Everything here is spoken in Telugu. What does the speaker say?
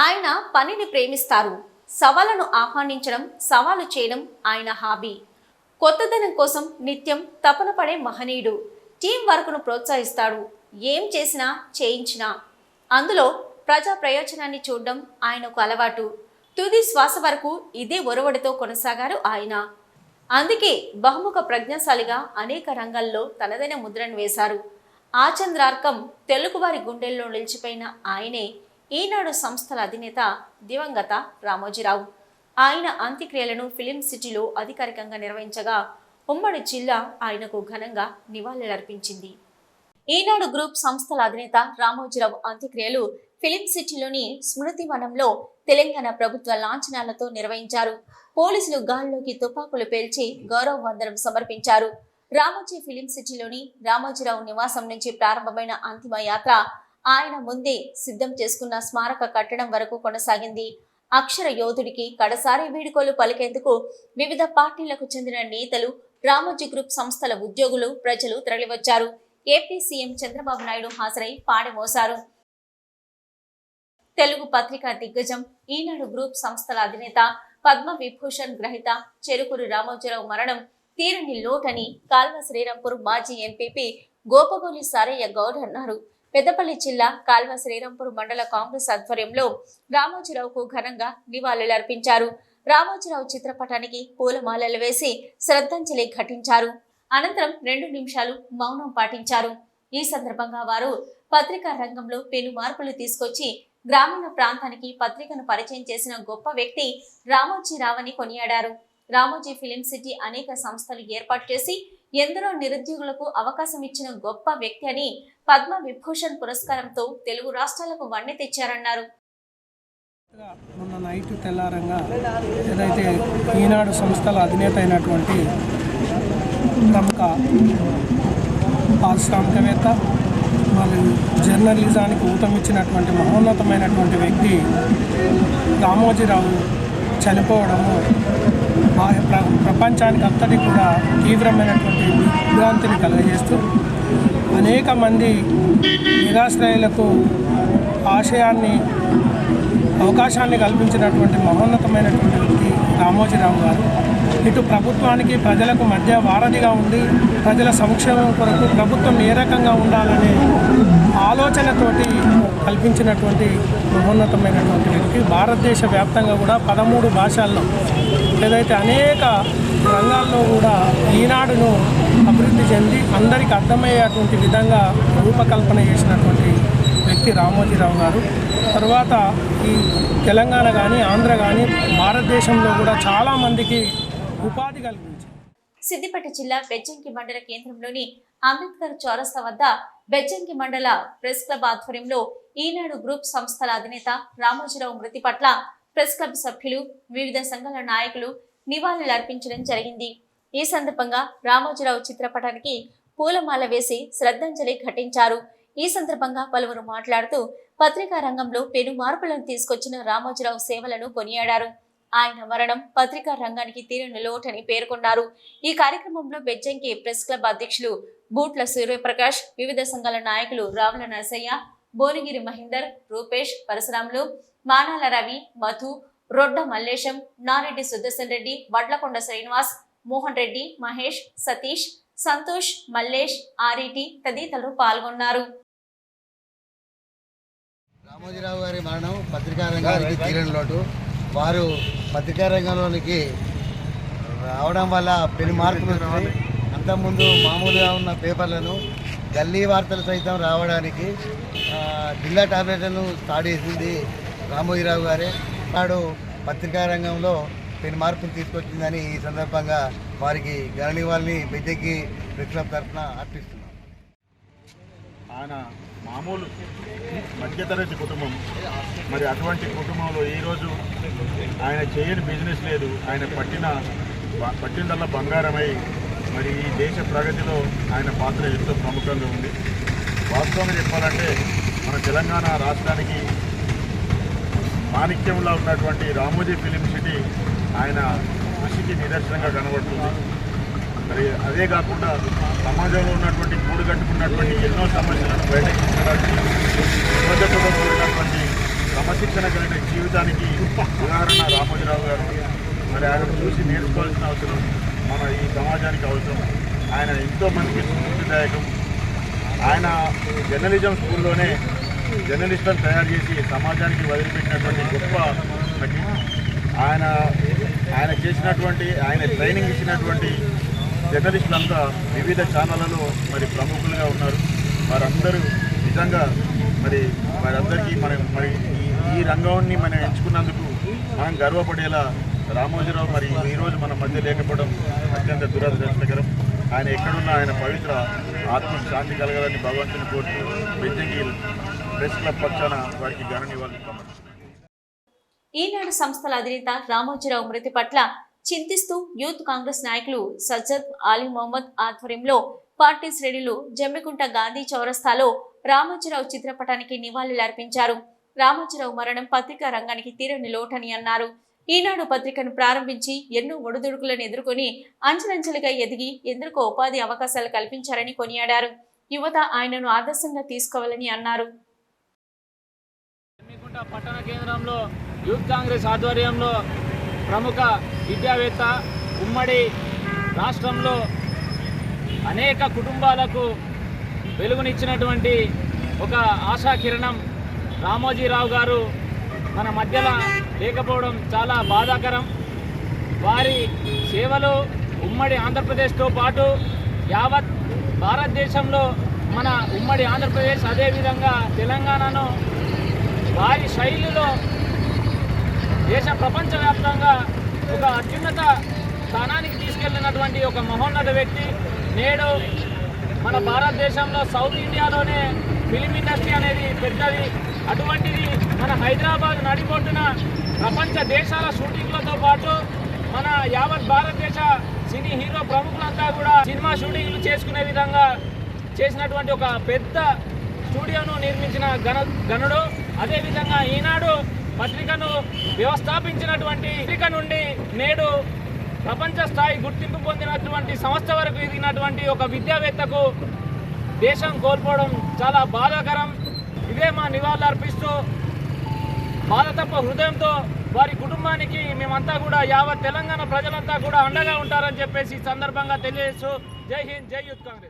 ఆయన పనిని ప్రేమిస్తారు. సవాళ్ళను ఆహ్వానించడం సవాలు చేయడం ఆయన హాబీ. కొత్తదనం కోసం నిత్యం తపన పడే మహనీయుడు. టీం వర్క్ను ప్రోత్సహిస్తాడు. ఏం చేసినా చేయించినా. అందులో ప్రజా ప్రయోజనాన్ని చూడడం ఆయనకు అలవాటు. తుది శ్వాస వరకు ఇదే ఒరవడితో కొనసాగారు ఆయన. అందుకే బహుముఖ ప్రజ్ఞాశాలిగా అనేక రంగాల్లో తనదైన ముద్రను వేశారు. ఆచంద్రార్కం తెలుగువారి గుండెల్లో నిలిచిపోయిన ఆయనే ఈనాడు సంస్థల అధినేత దివంగత రామోజీరావు. ఆయన అంత్యక్రియలను ఫిలిం సిటీలో అధికారికంగా నిర్వహించగా ఉమ్మడి జిల్లా ఆయనకు ఘనంగా నివాళులర్పించింది. ఈనాడు గ్రూప్ సంస్థల అధినేత రామోజీరావు అంత్యక్రియలు ఫిలిం సిటీలోని స్మృతివనంలో తెలంగాణ ప్రభుత్వ లాంఛనాలతో నిర్వహించారు. పోలీసులు గాల్లోకి తుపాకులు పేల్చి గౌరవ వందనం సమర్పించారు. రామోజీ ఫిలిం సిటీలోని రామోజీరావు నివాసం నుంచి ప్రారంభమైన అంతిమ యాత్ర ఆయన ముందే సిద్ధం చేసుకున్న స్మారక కట్టడం వరకు కొనసాగింది. అక్షర యోధుడికి కడసారి వీడుకోలు పలికేందుకు వివిధ పార్టీలకు చెందిన నేతలు రామోజీ గ్రూప్ సంస్థల ఉద్యోగులు ప్రజలు తరలివచ్చారు. ఏపీ సీఎం చంద్రబాబు నాయుడు హాజరై పాడమోశారు తెలుగు పత్రికా దిగ్గజం ఈనాడు గ్రూప్ సంస్థల అధినేత పద్మ విభూషణ్ గ్రహీత చెరుకూరు రామోజీరావు మరణం తీరని లోటని కాల్వ శ్రీరాంపూర్ మాజీ ఎంపీపీ గోపగోలి సారయ్య గౌడ్ అన్నారు. పెద్దపల్లి జిల్లా కాల్వ శ్రీరాంపూర్ మండల కాంగ్రెస్ ఆధ్వర్యంలో రామోజీరావుకు ఘనంగా నివాళులర్పించారు. రామోజీరావు చిత్రపటానికి పూలమాలలు వేసి శ్రద్ధాంజలి ఘటించారు. అనంతరం రెండు నిమిషాలు మౌనం పాటించారు. ఈ సందర్భంగా వారు పత్రికా రంగంలో పెను మార్పులు తీసుకొచ్చి గ్రామీణ ప్రాంతానికి పత్రికను పరిచయం చేసిన గొప్ప వ్యక్తి రామోజీరావని కొనియాడారు. రామోజీ ఫిలిం సిటీ అనేక సంస్థలు ఏర్పాటు చేసి ఎందరో నిరుద్యోగులకు అవకాశం ఇచ్చిన గొప్ప వ్యక్తి అని పద్మ విభూషణ్ పురస్కారంతో తెలుగు రాష్ట్రాలకు వన్నె తెచ్చారన్నారు. మొన్న నైట్ తెల్లారంగా ఏదైతే ఈనాడు సంస్థల అధినేత అయినటువంటి ప్రముఖ పారిశ్రామికవేత్త మరియు జర్నలిజానికి ఊతమిచ్చినటువంటి మహోన్నతమైనటువంటి వ్యక్తి రామోజీరావు చనిపోవడము ప్రపంచానికి అంతటి కూడా తీవ్రమైనటువంటి విభ్రాంతిని కలుగజేస్తూ అనేక మంది నిరాశ్రయులకు ఆశయాన్ని అవకాశాన్ని కల్పించినటువంటి మహోన్నతమైనటువంటి వ్యక్తి రామోజీరావు గారు. ఇటు ప్రభుత్వానికి ప్రజలకు మధ్య వారధిగా ఉండి ప్రజల సంక్షేమం కొరకు ప్రభుత్వం ఏ రకంగా ఉండాలనే ఆలోచనతోటి కల్పించినటువంటి మహోన్నతమైనటువంటి వ్యక్తి. భారతదేశ వ్యాప్తంగా కూడా పదమూడు భాషల్లో లేదైతే అనేక రంగాల్లో కూడా ఈనాడును అభివృద్ధి చెంది అందరికీ అర్థమయ్యేటువంటి విధంగా రూపకల్పన చేసినటువంటి వ్యక్తి రామోజీరావు గారు. తర్వాత ఈ తెలంగాణ కానీ ఆంధ్ర కానీ భారతదేశంలో కూడా చాలామందికి ఉపాధి కలిగించింది. సిద్దిపేట జిల్లా బెజ్జంకి మండల కేంద్రంలోని అంబేద్కర్ చౌరస్తా వద్ద బెజ్జంకి మండల ప్రెస్ క్లబ్ ఆధ్వర్యంలో ఈనాడు గ్రూప్ సంస్థల అధినేత రామోజీరావు మృతి పట్ల ప్రెస్ క్లబ్ సభ్యులు వివిధ సంఘాల నాయకులు నివాళులర్పించడం జరిగింది. ఈ సందర్భంగా రామోజీరావు చిత్రపటానికి పూలమాల వేసి శ్రద్ధాంజలి ఘటించారు. ఈ సందర్భంగా పలువురు మాట్లాడుతూ పత్రికా రంగంలో పెను మార్పులను తీసుకొచ్చిన రామోజీరావు సేవలను కొనియాడారు. ఆయన మరణం పత్రికా రంగానికి తీరని లోటని పేర్కొన్నారు. ఈ కార్యక్రమంలో బెజ్జంకి ప్రెస్ క్లబ్ అధ్యక్షులు బూట్ల సూర్యప్రకాష్ వివిధ సంఘాల నాయకులు రావుల నరసయ్య భువనగిరి మహేందర్ రూపేష్ పరశురాములు మానాల రవి మధు రొడ్డ మల్లేశం నారెడ్డి సుదర్శన్ రెడ్డి వడ్లకొండ శ్రీనివాస్ మోహన్ రెడ్డి మహేష్ సతీష్ సంతోష్ మల్లేష్ ఆరిటి తదితరులు పాల్గొన్నారు. రామోజీరావు గారి మరణం పత్రికా రంగానికి తీరని లోటు. వారు పత్రికా రంగంలోనికి రావడం వల్ల పెను మార్పులు అంతకుముందు మామూలుగా ఉన్న పేపర్లను గల్లీ వార్తలు సైతం రావడానికి జిల్లా టాబ్లెట్లను స్టార్ట్ చేసింది రామోజీరావు గారే. నాడు పత్రికా రంగంలో పెను మార్పులు తీసుకొచ్చిందని ఈ సందర్భంగా వారికి గరణి వాళ్ళని బిడ్డకి ప్రెస్ క్లబ్ తరఫున అర్పిస్తున్నాం. ఆయన మామూలు మధ్యతరగతి కుటుంబం. మరి అటువంటి కుటుంబంలో ఈరోజు ఆయన చేయని బిజినెస్ లేదు. ఆయన పట్టిన పట్టిందల్లా బంగారమై మరి ఈ దేశ ప్రగతిలో ఆయన పాత్ర ఎంతో ప్రముఖంగా ఉంది. వాస్తవంగా చెప్పాలంటే మన తెలంగాణ రాష్ట్రానికి మాణిక్యంలో ఉన్నటువంటి రామోజీ ఫిలిం సిటీ ఆయన కృషికి నిదర్శనంగా కనబడుతుంది. మరి అదే కాకుండా సమాజంలో ఉన్నటువంటి కూడుగట్టుకున్నటువంటి ఎన్నో సమస్యలను బయటకు తీసుకోవడానికి కూడినటువంటి క్రమశిక్షణ కలిగిన జీవితానికి ఉదాహరణ రామోజీరావు గారు. మరి ఆయన చూసి నేర్చుకోవాల్సిన అవసరం మన ఈ సమాజానికి అవసరం. ఆయన ఎంతో మందికి స్ఫూర్తిదాయకం. ఆయన జర్నలిజం స్కూల్లోనే జర్నలిస్టులను తయారు చేసి సమాజానికి వదిలిపెట్టినటువంటి గొప్ప వ్యక్తి. ఆయన ఆయన చేసినటువంటి ఆయన ట్రైనింగ్ ఇచ్చినటువంటి జర్నలిస్టులంతా వివిధ ఛానళ్ళలో మరి ప్రముఖులుగా ఉన్నారు. వారందరూ నిజంగా మరి వారందరికీ మనం మరి ఈ- ఈ రంగాన్ని మనం ఎంచుకున్నందుకు మనం గర్వపడేలా రామోజీరావు మరి ఈరోజు మన మధ్య లేకపోవడం అత్యంత దురదృష్టకరం. ఆయన ఎక్కడున్నా ఆయన పవిత్ర ఆత్మశాంతి కలగాలని భగవంతుని కోరుతూ బెజ్జంగి ప్రెస్ క్లబ్ పక్షాన వారికి ఘన నివాళులు ఈనాడు సంస్థల అధినేత రామోజీరావు మృతి పట్ల చింతిస్తూ యూత్ కాంగ్రెస్ నాయకులు సజ్జద్ అలీ మొహమ్మద్ ఆధ్వర్యంలో పార్టీ శ్రేణులు జమ్మికుంట గాంధీ చౌరస్తాలో రామోజీరావు చిత్రపటానికి నివాళులర్పించారు. రామోజీరావు మరణం పత్రికా రంగానికి తీరని లోటని అన్నారు. ఈనాడు పత్రికను ప్రారంభించి ఎన్నో ఒడిదుడుకులను ఎదుర్కొని అంచెలంచెలుగా ఎదిగి ఎందరికో ఉపాధి అవకాశాలు కల్పించారని కొనియాడారు. యువత ఆయనను ఆదర్శంగా తీసుకోవాలని అన్నారు. పట్టణ కేంద్రంలో యూత్ కాంగ్రెస్ ఆధ్వర్యంలో ప్రముఖ విద్యావేత్త ఉమ్మడి రాష్ట్రంలో అనేక కుటుంబాలకు వెలుగునిచ్చినటువంటి ఒక ఆశా కిరణం రామోజీరావు గారు మన మధ్యలో లేకపోవడం చాలా బాధాకరం. వారి సేవలు ఉమ్మడి ఆంధ్రప్రదేశ్తో పాటు యావత్ భారతదేశంలో మన ఉమ్మడి ఆంధ్రప్రదేశ్ అదేవిధంగా తెలంగాణను వారి శైలిలో దేశ ప్రపంచవ్యాప్తంగా ఒక అత్యున్నత స్థానానికి తీసుకెళ్ళినటువంటి ఒక మహోన్నత వ్యక్తి నేడు మన భారతదేశంలో సౌత్ ఇండియాలోనే ఫిలిం ఇండస్ట్రీ అనేది పెద్దది. అటువంటిది మన హైదరాబాద్ నడిపోతున్న ప్రపంచ దేశాల షూటింగ్లతో పాటు మన యావత్ భారతదేశ సినీ హీరో ప్రముఖులంతా కూడా సినిమా షూటింగ్లు చేసుకునే విధంగా చేసినటువంటి ఒక పెద్ద స్టూడియోను నిర్మించిన గణ గనుడు అదేవిధంగా ఈనాడు పత్రికను వ్యవస్థాపించినటువంటి పత్రిక నుండి నేడు ప్రపంచ స్థాయి గుర్తింపు పొందినటువంటి సంస్థ వరకు ఎదిగినటువంటి ఒక విద్యావేత్తకు దేశం కోల్పోవడం చాలా బాధాకరం. ఇదే మా నివాళులు అర్పిస్తూ బాధ తప్ప హృదయంతో వారి కుటుంబానికి మేమంతా కూడా యావత్ తెలంగాణ ప్రజలంతా కూడా అండగా ఉంటారని చెప్పేసి సందర్భంగా తెలియజేస్తూ జై హింద్ జై యూత్ కాంగ్రెస్.